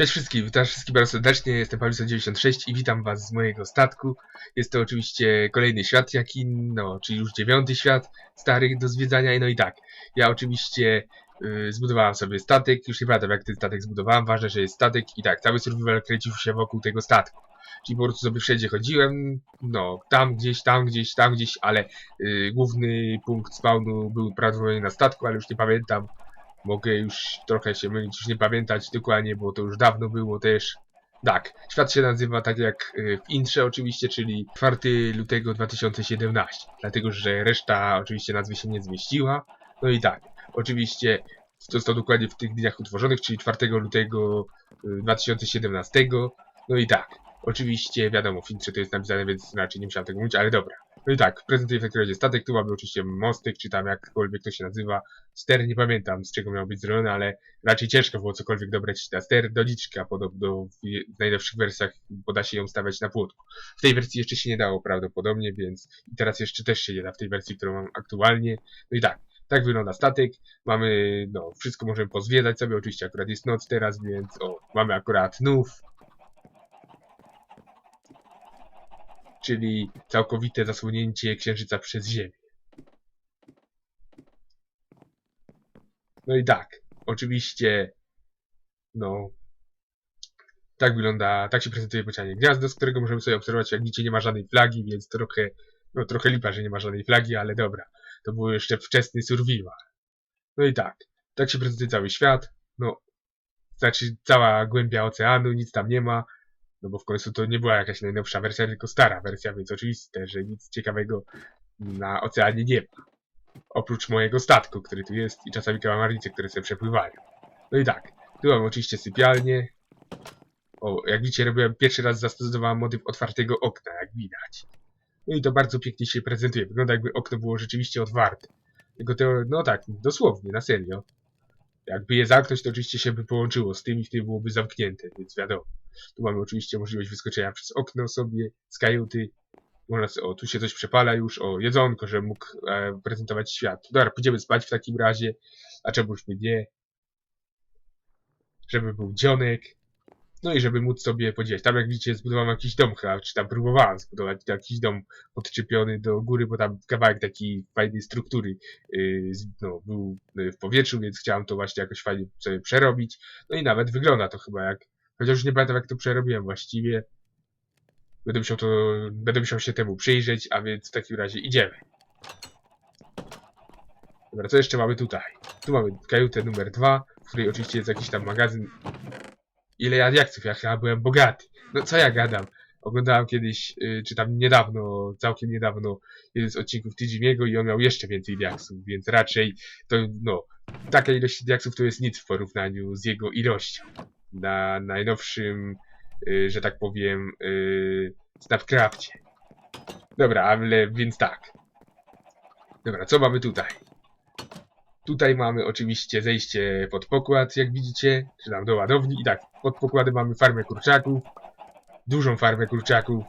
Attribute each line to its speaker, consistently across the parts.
Speaker 1: Cześć wszystkim, witam wszystkich bardzo serdecznie, jestem Paulison96 i witam was z mojego statku. Jest to oczywiście kolejny świat Jakin, no, czyli już dziewiąty świat starych do zwiedzania, no i tak. Ja oczywiście y, zbudowałem sobie statek, już nie pamiętam jak ten statek zbudowałem, ważne, że jest statek i tak, cały survival kręcił się wokół tego statku. Czyli po prostu sobie wszędzie chodziłem, no, tam gdzieś, tam gdzieś, tam gdzieś, ale y, główny punkt spawnu był prawdopodobnie na statku, ale już nie pamiętam. Mogę już trochę się mylić, już nie pamiętać dokładnie, bo to już dawno było też. Tak, świat się nazywa tak jak y, w intrze oczywiście, czyli 4 lutego 2017. Dlatego, że reszta oczywiście nazwy się nie zmieściła. No i tak, oczywiście to dokładnie w tych dniach utworzonych, czyli 4 lutego y, 2017. No i tak, oczywiście wiadomo, w intrze to jest napisane, więc raczej nie musiałem tego mówić, ale dobra. No i tak, prezentuję w takim razie statek, tu mamy oczywiście mostek, czy tam jakkolwiek to się nazywa. Ster nie pamiętam z czego miał być zrobiony, ale raczej ciężko było cokolwiek dobrać na ster. Doliczka podobno w, w najnowszych wersjach poda się ją stawiać na płotku. W tej wersji jeszcze się nie dało prawdopodobnie, więc i teraz jeszcze też się nie da w tej wersji, którą mam aktualnie. No i tak, tak wygląda statek. Mamy, no, wszystko możemy pozwiedzać sobie. Oczywiście akurat jest noc teraz, więc o, mamy akurat nów. Czyli całkowite zasłonięcie księżyca przez Ziemię. No i tak, oczywiście, no, tak wygląda, tak się prezentuje bocianie gniazdo, z którego możemy sobie obserwować, jak widzicie nie ma żadnej flagi, więc trochę, no trochę lipa, że nie ma żadnej flagi, ale dobra, to był jeszcze wczesny survival. No i tak, tak się prezentuje cały świat, no, znaczy cała głębia oceanu, nic tam nie ma, no bo w końcu to nie była jakaś najnowsza wersja, tylko stara wersja, więc oczywiste, że nic ciekawego na oceanie nie ma. Oprócz mojego statku, który tu jest i czasami kałamarnice, które sobie przepływają. No i tak, tu mam oczywiście sypialnię. O, jak widzicie, robiłem pierwszy raz zastosowałem motyw otwartego okna, jak widać. No i to bardzo pięknie się prezentuje. Wygląda jakby okno było rzeczywiście otwarte. Tylko to, no tak, dosłownie, na serio. Jakby je zamknąć, to oczywiście się by połączyło z tym i wtedy byłoby zamknięte, więc wiadomo. Tu mamy oczywiście możliwość wyskoczenia przez okno sobie z kajuty. Można sobie, o, tu się coś przepala już, o, jedzonko, że mógł e, prezentować świat. Dobra, pójdziemy spać w takim razie. A czemuż by nie? Żeby był dzionek. No i żeby móc sobie podzielić. Tam jak widzicie zbudowałem jakiś dom chyba, czy tam próbowałem zbudować jakiś dom podczepiony do góry, bo tam kawałek takiej fajnej struktury yy, no, był yy, w powietrzu, więc chciałem to właśnie jakoś fajnie sobie przerobić. No i nawet wygląda to chyba jak, chociaż już nie pamiętam jak to przerobiłem właściwie. Będę musiał to, będę musiał się temu przyjrzeć, a więc w takim razie idziemy. Dobra, co jeszcze mamy tutaj? Tu mamy kajutę numer dwa, w której oczywiście jest jakiś tam magazyn. Ile ja diaksów, ja chyba byłem bogaty. No co ja gadam? Oglądałem kiedyś, y, czy tam niedawno, całkiem niedawno, jeden z odcinków Tijimiego i on miał jeszcze więcej diaksów, więc raczej to, no, taka ilość diaksów to jest nic w porównaniu z jego ilością. Na najnowszym, y, że tak powiem, y, Snapcrafcie. Dobra, ale więc tak. Dobra, co mamy tutaj? Tutaj mamy oczywiście zejście pod pokład, jak widzicie, czy tam do ładowni. I tak, pod pokładem mamy farmę kurczaków. Dużą farmę kurczaków.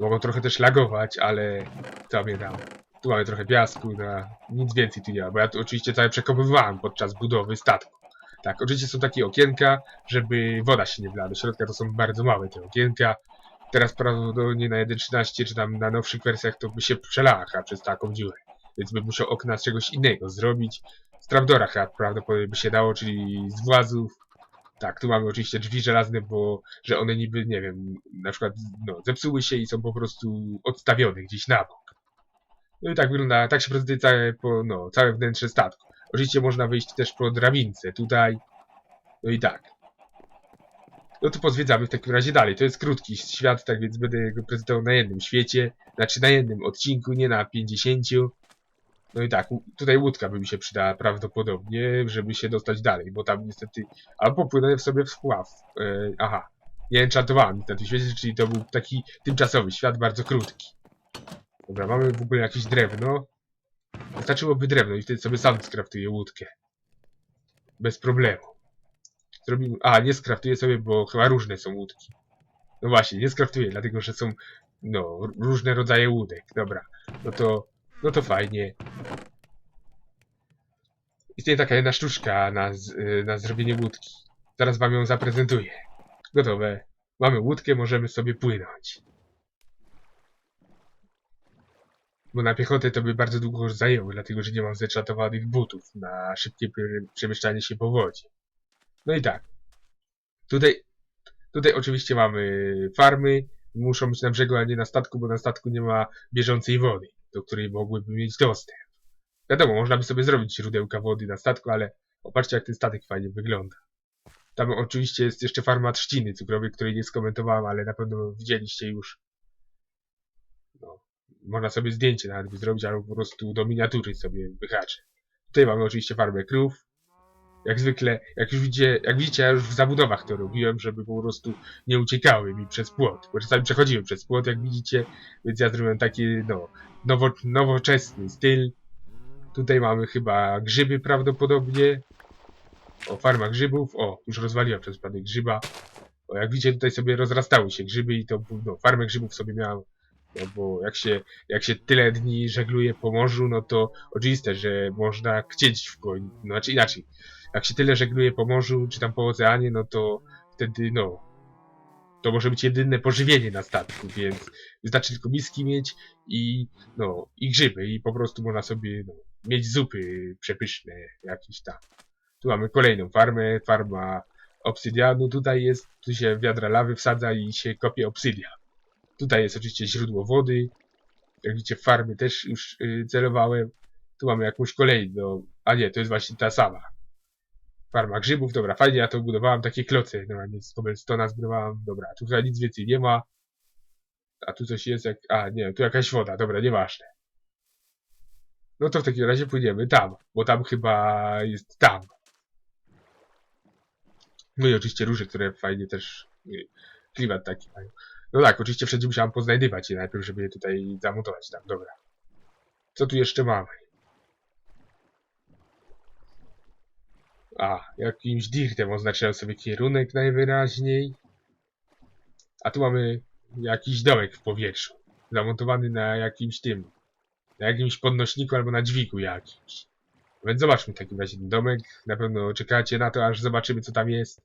Speaker 1: Mogą trochę też lagować, ale co mnie tam. Tu mamy trochę piasku, na nic więcej tu nie ma, bo ja tu oczywiście całe przekopywałem podczas budowy statku. Tak, oczywiście są takie okienka, żeby woda się nie wlała do środka, to są bardzo małe te okienka. Teraz prawdopodobnie na 1.13 czy tam na nowszych wersjach to by się przelała przez taką dziurę. Więc bym musiał okna z czegoś innego zrobić. Z trapdora chyba prawdopodobnie by się dało, czyli z włazów. Tak, tu mamy oczywiście drzwi żelazne, bo że one niby, nie wiem, na przykład no, zepsuły się i są po prostu odstawione gdzieś na bok. No i tak wygląda, tak się prezentuje całe, po, no, całe wnętrze statku. Oczywiście można wyjść też po drabince tutaj. No i tak. No to pozwiedzamy w takim razie dalej. To jest krótki świat, tak więc będę go prezentował na jednym świecie. Znaczy na jednym odcinku, nie na 50. No i tak, tutaj łódka by mi się przydała prawdopodobnie, żeby się dostać dalej, bo tam niestety... Albo popłynąłem sobie w spław. E, aha. Nie enchantowałem nic na tym świecie, czyli to był taki tymczasowy świat, bardzo krótki. Dobra, mamy w ogóle jakieś drewno. Wystarczyłoby drewno i wtedy sobie sam skraftuję łódkę. Bez problemu. Zrobimy... A, nie skraftuję sobie, bo chyba różne są łódki. No właśnie, nie skraftuję, dlatego że są, no, różne rodzaje łódek. Dobra, no to, no to fajnie. Istnieje taka jedna sztuczka na, y, na zrobienie łódki. Zaraz wam ją zaprezentuję. Gotowe. Mamy łódkę, możemy sobie płynąć. Bo na piechotę to by bardzo długo zajęło, dlatego że nie mam zeczatowanych butów na szybkie prze- przemieszczanie się po wodzie. No i tak. Tutaj, tutaj oczywiście mamy farmy. Muszą być na brzegu, a nie na statku, bo na statku nie ma bieżącej wody, do której mogłyby mieć dostęp. Wiadomo, można by sobie zrobić źródełka wody na statku, ale popatrzcie jak ten statek fajnie wygląda. Tam oczywiście jest jeszcze farma trzciny cukrowej, której nie skomentowałem, ale na pewno widzieliście już. No, można sobie zdjęcie nawet by zrobić, albo po prostu do miniatury sobie wyhaczę. Tutaj mamy oczywiście farmę krów. Jak zwykle, jak już widzicie, jak widzicie, ja już w zabudowach to robiłem, żeby po prostu nie uciekały mi przez płot. Bo czasami przechodziłem przez płot, jak widzicie, więc ja zrobiłem taki, no, nowo, nowoczesny styl. Tutaj mamy chyba grzyby prawdopodobnie. O, farma grzybów. O, już rozwaliłem przez przypadek grzyba. O, jak widzicie, tutaj sobie rozrastały się grzyby i to, no, farmę grzybów sobie miałem. No, bo jak się, jak się tyle dni żegluje po morzu, no to oczywiste, że można chcieć w końcu. No, znaczy inaczej. Jak się tyle żegluje po morzu, czy tam po oceanie, no to wtedy, no, to może być jedyne pożywienie na statku, więc wystarczy tylko miski mieć i, no, i grzyby i po prostu można sobie, no, mieć zupy przepyszne jakieś tam. Tu mamy kolejną farmę, farma obsydianu. Tutaj jest, tu się wiadra lawy wsadza i się kopie obsydian. Tutaj jest oczywiście źródło wody. Jak widzicie, farmy też już yy, celowałem. Tu mamy jakąś kolejną, a nie, to jest właśnie ta sama. Farma grzybów, dobra, fajnie ja to budowałem, takie kloce, normalnie z cobblestona zbudowałem, dobra, tu chyba nic więcej nie ma. A tu coś jest jak, a nie, tu jakaś woda, dobra, nieważne. No to w takim razie płyniemy tam, bo tam chyba jest tam. No i oczywiście róże, które fajnie też y, klimat taki mają. No tak, oczywiście wszędzie musiałem poznajdywać je najpierw, żeby je tutaj zamontować tam, dobra. Co tu jeszcze mamy? A, jakimś dirtem oznaczyłem sobie kierunek najwyraźniej. A tu mamy jakiś domek w powietrzu. Zamontowany na jakimś tym. Na jakimś podnośniku albo na dźwigu jakimś. Więc zobaczmy w takim razie ten domek. Na pewno czekacie na to, aż zobaczymy co tam jest.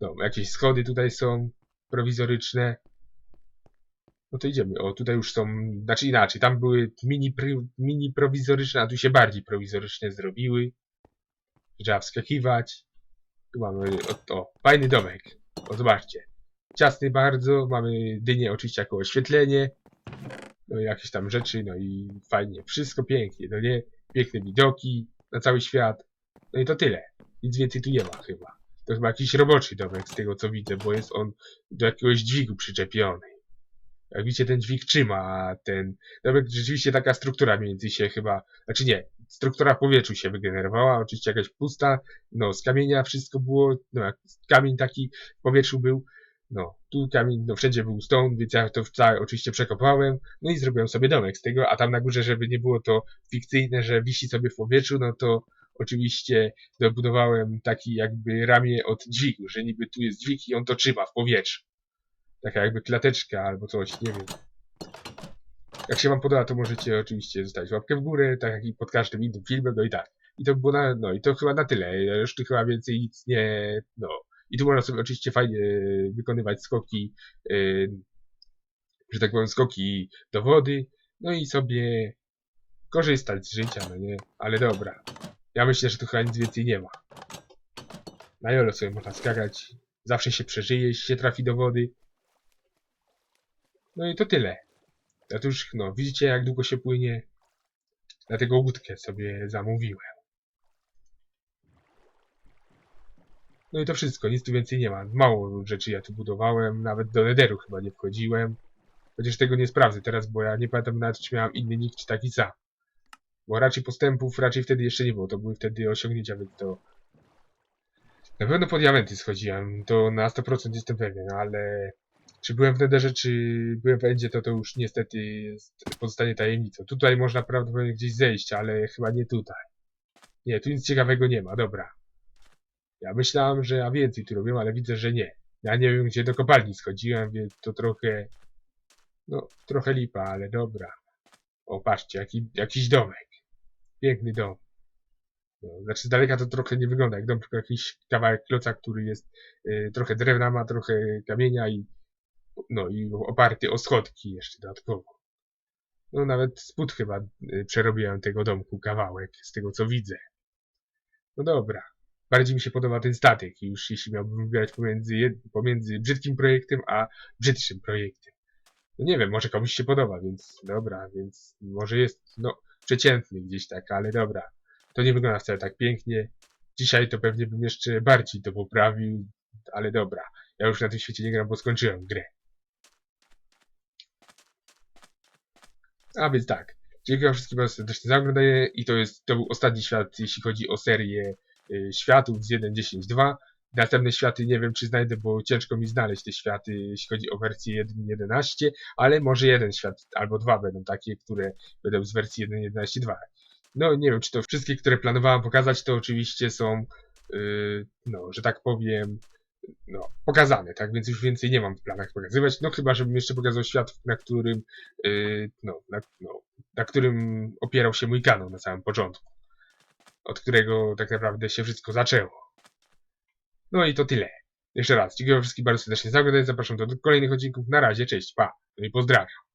Speaker 1: No, jakieś schody tutaj są prowizoryczne. No to idziemy. O, tutaj już są, znaczy inaczej, tam były mini, mini prowizoryczne, a tu się bardziej prowizoryczne zrobiły. Trzeba wskakiwać. Tu mamy, o, fajny domek. O, zobaczcie. Ciasny bardzo, mamy dynię oczywiście jako oświetlenie. No i jakieś tam rzeczy, no i fajnie. Wszystko pięknie, no nie? Piękne widoki na cały świat. No i to tyle. Nic więcej tu nie ma chyba. To chyba jakiś roboczy domek z tego co widzę, bo jest on do jakiegoś dźwigu przyczepiony. Jak widzicie, ten dźwig trzyma, ten domek rzeczywiście taka struktura między się chyba, znaczy nie, struktura powietrzu się wygenerowała, oczywiście jakaś pusta, no z kamienia wszystko było, no kamień taki w powietrzu był, no tu kamień, no wszędzie był stone, więc ja to całe oczywiście przekopałem, no i zrobiłem sobie domek z tego, a tam na górze, żeby nie było to fikcyjne, że wisi sobie w powietrzu, no to oczywiście dobudowałem taki jakby ramię od dźwigu, że niby tu jest dźwig i on to trzyma w powietrzu. Taka jakby klateczka albo coś, nie wiem. Jak się wam podoba, to możecie oczywiście zostawić łapkę w górę, tak jak i pod każdym innym filmem, no i tak. I to było na, no i to chyba na tyle. Tu chyba więcej nic nie, no. I tu można sobie oczywiście fajnie wykonywać skoki, yy, że tak powiem, skoki do wody, no i sobie korzystać z życia, no nie? Ale dobra. Ja myślę, że tu chyba nic więcej nie ma. Na jolo sobie można skakać. Zawsze się przeżyje, się trafi do wody. No i to tyle. Już, no, widzicie jak długo się płynie. Dlatego łódkę sobie zamówiłem. No i to wszystko, nic tu więcej nie ma. Mało rzeczy ja tu budowałem, nawet do Nederu chyba nie wchodziłem. Chociaż tego nie sprawdzę teraz, bo ja nie pamiętam nawet, czy miałem inny nick, czy taki sam. Bo raczej postępów raczej wtedy jeszcze nie było, to były wtedy osiągnięcia, więc to... Na pewno po diamenty schodziłem, to na 100% jestem pewien, ale... Czy byłem w Nederze, czy byłem w Endzie, to to już niestety jest, pozostanie tajemnicą. Tutaj można prawdopodobnie gdzieś zejść, ale chyba nie tutaj. Nie, tu nic ciekawego nie ma, dobra. Ja myślałem, że ja więcej tu robię, ale widzę, że nie. Ja nie wiem, gdzie do kopalni schodziłem, więc to trochę... No, trochę lipa, ale dobra. O, patrzcie, jaki, jakiś domek. Piękny dom. No, znaczy z daleka to trochę nie wygląda jak dom, tylko jakiś kawałek kloca, który jest y, trochę drewna, ma trochę kamienia i no i oparty o schodki jeszcze dodatkowo. No nawet spód chyba y, przerobiłem tego domku kawałek, z tego co widzę. No dobra. Bardziej mi się podoba ten statek, już jeśli miałbym wybierać pomiędzy, pomiędzy brzydkim projektem a brzydszym projektem. No nie wiem, może komuś się podoba, więc dobra, więc może jest, no, przeciętny gdzieś tak, ale dobra. To nie wygląda wcale tak pięknie. Dzisiaj to pewnie bym jeszcze bardziej to poprawił, ale dobra. Ja już na tym świecie nie gram, bo skończyłem grę. A więc tak. Dziękuję wszystkim bardzo serdecznie za oglądanie i to jest, to był ostatni świat, jeśli chodzi o serię y, światów z 1.10.2. Następne światy nie wiem, czy znajdę, bo ciężko mi znaleźć te światy, jeśli chodzi o wersję 1.11, ale może jeden świat albo dwa będą takie, które będą z wersji 1.11.2. No nie wiem, czy to wszystkie, które planowałem pokazać, to oczywiście są, yy, no, że tak powiem, no, pokazane, tak? Więc już więcej nie mam w planach pokazywać. No chyba, żebym jeszcze pokazał świat, na którym, yy, no, na, no, na którym opierał się mój kanał na samym początku. Od którego tak naprawdę się wszystko zaczęło. No i to tyle. Jeszcze raz, dziękuję wszystkim bardzo serdecznie za oglądanie, zapraszam do kolejnych odcinków. Na razie, cześć, pa, no i pozdrawiam.